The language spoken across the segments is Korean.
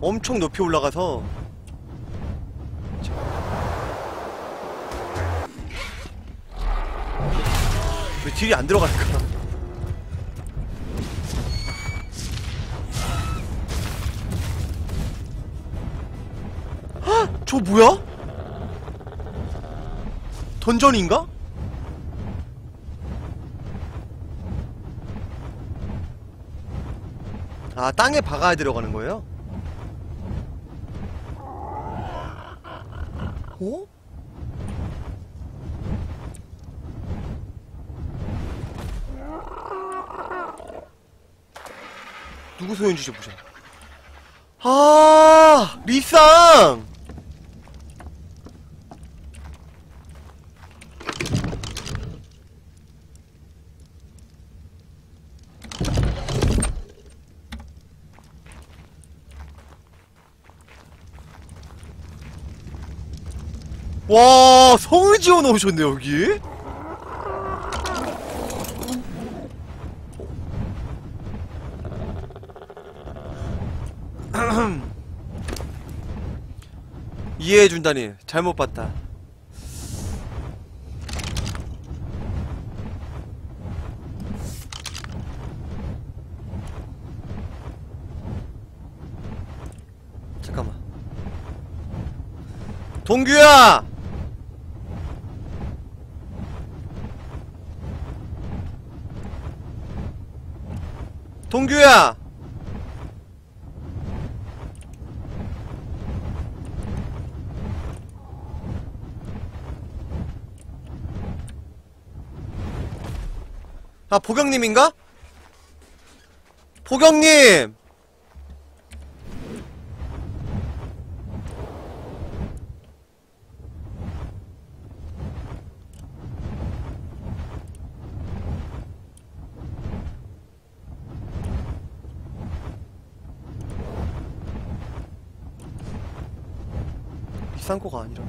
엄청 높이 올라가서 왜 딜이 안? 헉! 저 뭐야? 던전인가? 아 땅에 박아야 들어가는 거예요? 어? 누구 소연지 좀 보자. 아, 리쌍! 와, 성을 지어 놓으셨네, 여기? 이해해준다니 잘못 봤다. 잠깐만. 동규야 동규야 아, 보경님인가? 보경님! 비싼 거가 아니라.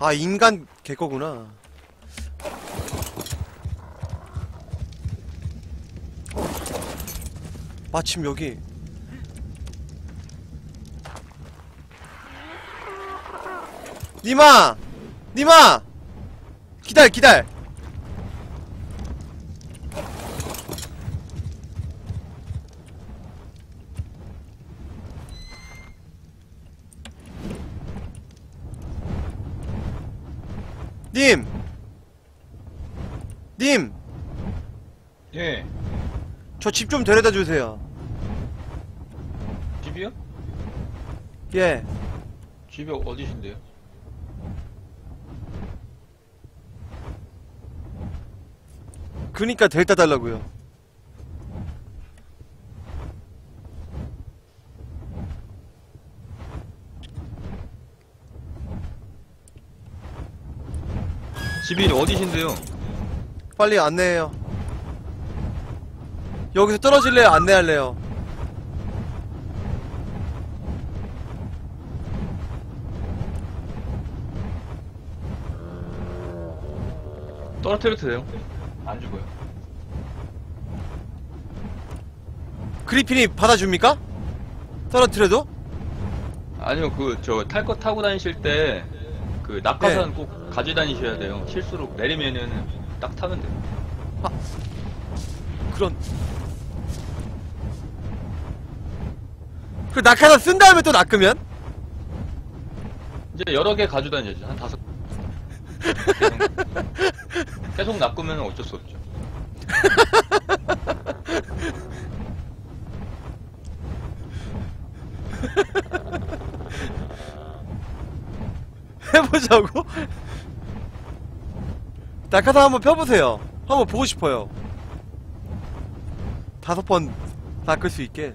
아 인간 개거구나. 마침 여기. 니마! 니마! 기다려 기다려 님! 님! 예. 저 집 좀 데려다 주세요. 집이요? 예. 집이 어디신데요? 그니까 데려다 달라고요. 집이 어디신데요? 빨리 안내해요. 여기서 떨어질래요? 안내할래요? 떨어뜨려도 돼요? 안 죽어요. 그리핀이 받아줍니까? 떨어뜨려도? 아니요, 그, 저, 탈 거 타고 다니실 때, 그, 낙하산 꼭 가져 다니셔야 돼요. 실수로 내리면은 딱 타면 돼요. 그런. 그 낙하산 쓴 다음에 또 낚으면? 이제 여러 개 가져 다녀야죠. 한 다섯. 계속, 계속 낚으면 어쩔 수 없죠. 해보 자고? 낙하산 한번 펴보세요. 한번 보고 싶어요. 다섯 번 낚을 수 있게.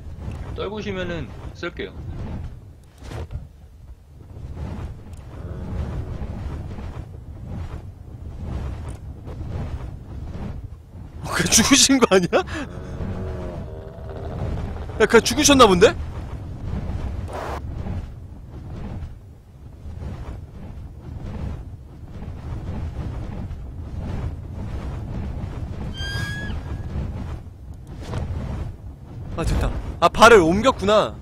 떨구시면은 쓸게요. 그 죽으신 거 아니야? 야, 그 죽으셨나 본데? 아 됐다. 아 발을 옮겼구나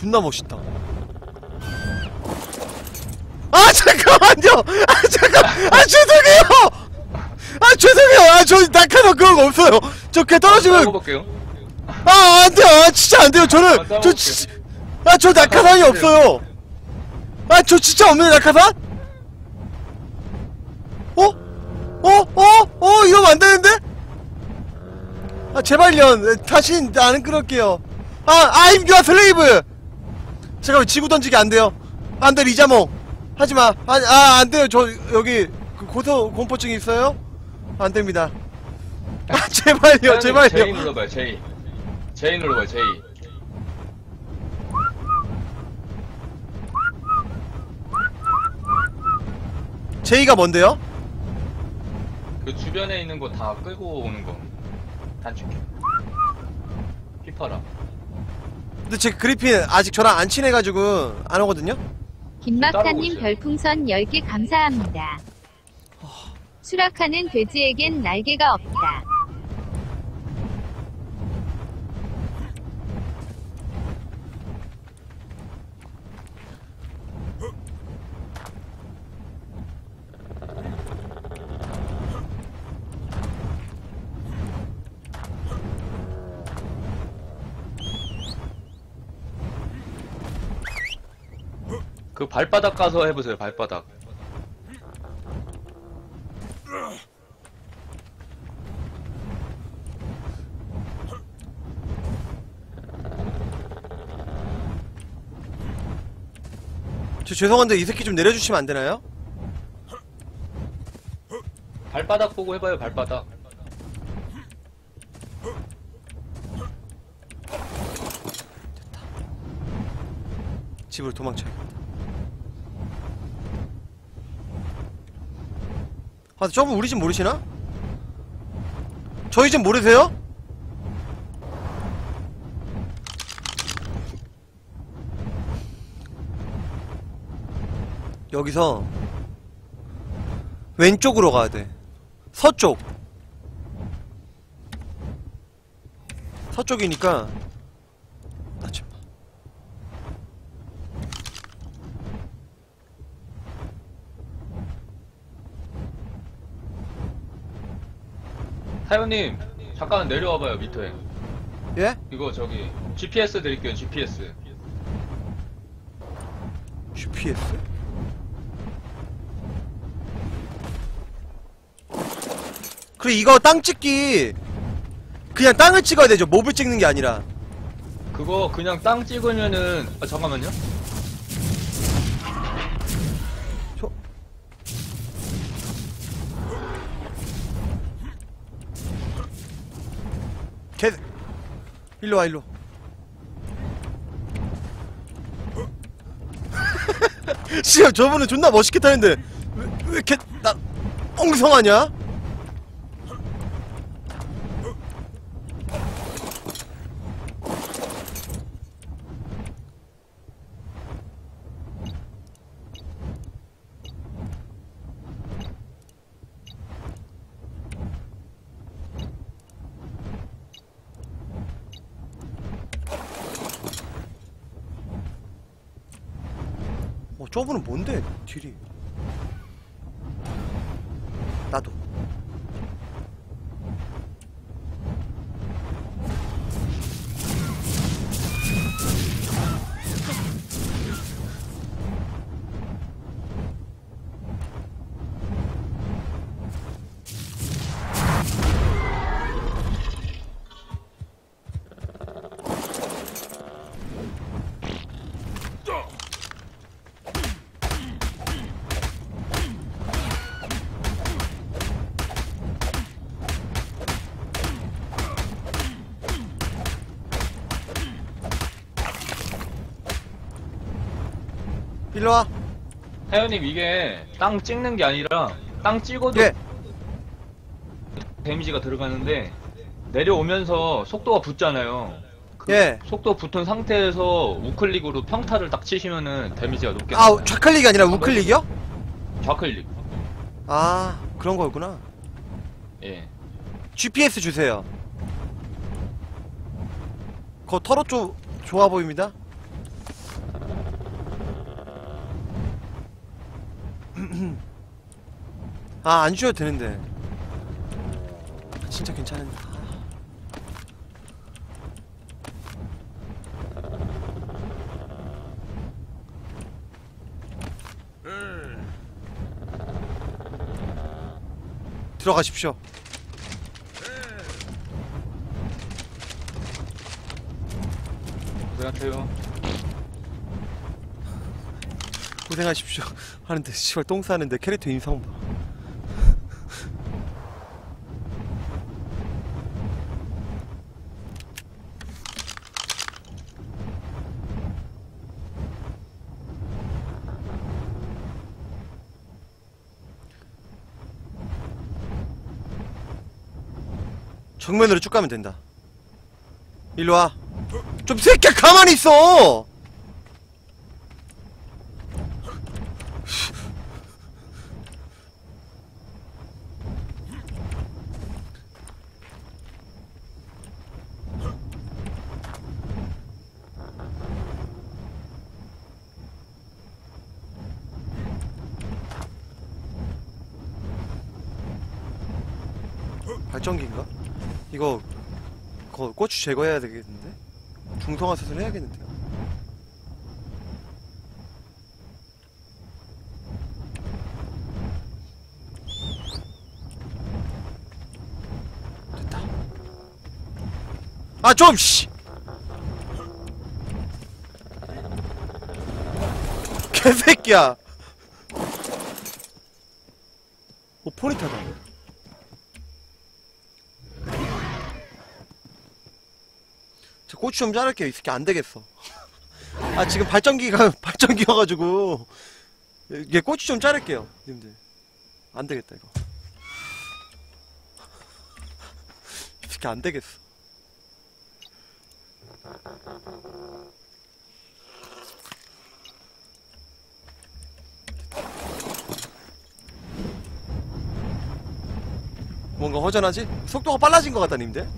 존나 멋있다 아 잠깐만요 아 잠깐 아 죄송해요 아 죄송해요 아저 낙하산 그런 거 없어요 저 그냥 떨어지면 써볼게요. 아 안돼요 아 진짜 안돼요 저는 한번 저 써볼게요. 진짜 아저 낙하산이. 없어요 아 저 진짜 없는 낙하산? 어? 어? 어? 어? 이러면 안 되는데? 아 제발요 다신 안 그럴게요 아 I'm your slave 잠깐만 지구 던지기 안 돼요 안돼 리자몽 하지마 아, 아 안돼요 저 여기 그 고소 공포증 있어요? 안 됩니다 아 제발요 제이 제발요 눌러봐요, 제이. 제이 눌러봐요, 제이. 제이가 뭔데요? 그 주변에 있는 거 다 끌고 오는 거. 단축키. 휘파람. 근데 제 그리핀 아직 저랑 안 친해가지고 안 오거든요? 따라오세요. 별풍선 10개 감사합니다. 수락하는 돼지에겐 날개가 없다. 그 발바닥 가서 해보세요, 발바닥. 저 죄송한데 이 새끼 좀 내려주시면 안 되나요? 발바닥 보고 해봐요, 발바닥. 집으로 도망쳐야겠다. 아, 저분 우리 집 모르시나? 저희 집 모르세요? 여기서 왼쪽으로 가야 돼. 서쪽. 서쪽이니까 나 좀. 타요님, 잠깐 내려와봐요, 밑에. 예? 이거 저기, GPS 드릴게요, GPS. GPS? 그래 이거 땅 찍기 그냥 땅을 찍어야 되죠 몹을 찍는 게 아니라 그거 그냥 땅 찍으면은, 아, 잠깐만요. 일로 와 일로 씨야 저분은 존나 멋있게 타는데 왜, 왜 이렇게 나 엉성하냐? 어, 저분은 뭔데, 딜이? 일로 와. 혜연님 이게 땅 찍는 게 아니라 땅 찍어도 예. 데미지가 들어가는데 내려오면서 속도가 붙잖아요. 그 예. 속도 붙은 상태에서 우클릭으로 평타를 딱 치시면은 데미지가 높게 아, 나와요. 좌클릭이 아니라 우클릭이요? 좌클릭. 아, 그런 거였구나. 예. GPS 주세요. 거 터로 좀 좋아 보입니다. 아, 안 주셔도 되는데. 진짜 괜찮은데. 아. 들어가십시오. 고생하세요. 고생하십시오. 하는데 씨발 똥 싸는데 캐릭터 인성 봐. 정면으로 쭉 가면 된다. 일로 와. 좀 새끼야 가만히 있어. 발전기인가? 이거 거, 고추 제거해야 되겠는데? 중성화 수술 해야겠는데요? 됐다. 아, 좀, 씨! 개새끼야! 오, 포리타다. 고추 좀 자를게요. 이 새끼 안 되겠어. 아, 지금 발전기가, 발전기여 가지고. 이게 고추 좀 자를게요. 님들. 안 되겠다, 이거. 이 새끼 안 되겠어. 뭔가 허전하지? 속도가 빨라진 것 같다, 님들.